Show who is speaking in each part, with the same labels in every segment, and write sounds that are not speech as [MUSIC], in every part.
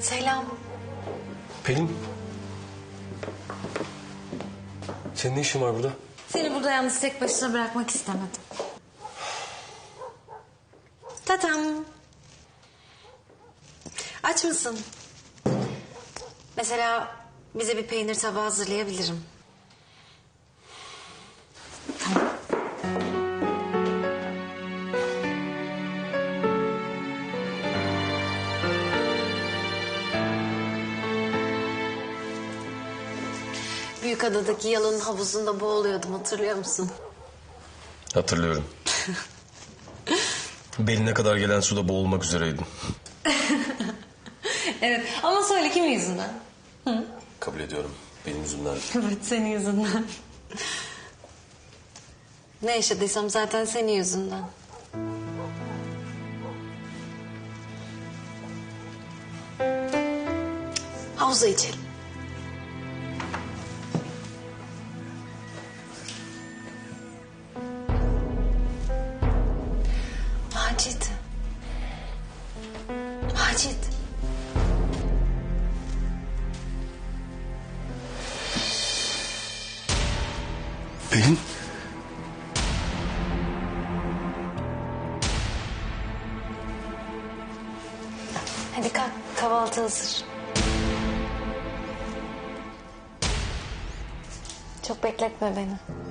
Speaker 1: Selam.
Speaker 2: Pelin. Senin ne işin var burada?
Speaker 1: Seni burada yalnız tek başına bırakmak istemedim. Tatam. Aç mısın? Mesela bize bir peynir tabağı hazırlayabilirim. Büyükada'daki yalının havuzunda boğuluyordum hatırlıyor musun?
Speaker 2: Hatırlıyorum. Beline kadar gelen suda boğulmak üzereydin. [LAUGHS]
Speaker 1: Evet ama söyle kimin yüzünden?
Speaker 2: Kabul ediyorum. Benim yüzümden. [LAUGHS]
Speaker 1: Evet senin yüzünden. ne yaşadıysam zaten senin yüzünden. Havuza içelim. Macit. Macit.
Speaker 2: Pelin.
Speaker 1: Hadi kalk kahvaltı hazır. Çok bekletme beni.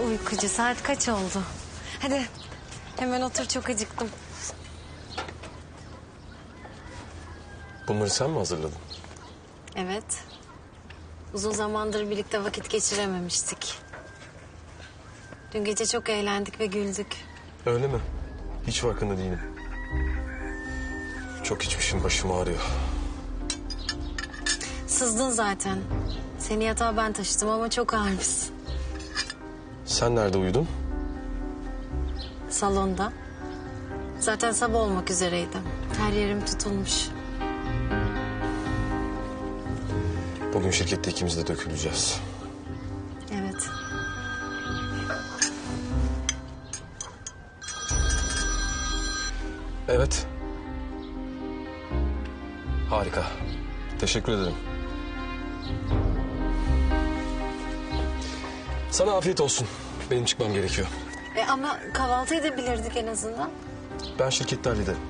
Speaker 1: Uykucu saat kaç oldu? Hadi hemen otur çok acıktım.
Speaker 2: Bunları sen mi hazırladın?
Speaker 1: Evet. Uzun zamandır birlikte vakit geçirememiştik. Dün gece çok eğlendik ve güldük.
Speaker 2: Öyle mi? Hiç farkında değilim. Çok içmişim başım ağrıyor.
Speaker 1: Sızdın zaten. Seni yatağa ben taşıdım ama çok ağırmışsın.
Speaker 2: Sen nerede uyudun?
Speaker 1: Salonda. Zaten sabah olmak üzereydim. Her yerim tutulmuş.
Speaker 2: Bugün şirkette ikimiz de döküleceğiz.
Speaker 1: Evet.
Speaker 2: Evet. Harika. Teşekkür ederim. Sana afiyet olsun. Benim çıkmam gerekiyor.
Speaker 1: E ama kahvaltı edebilirdik en azından.
Speaker 2: Ben şirkette hallederim.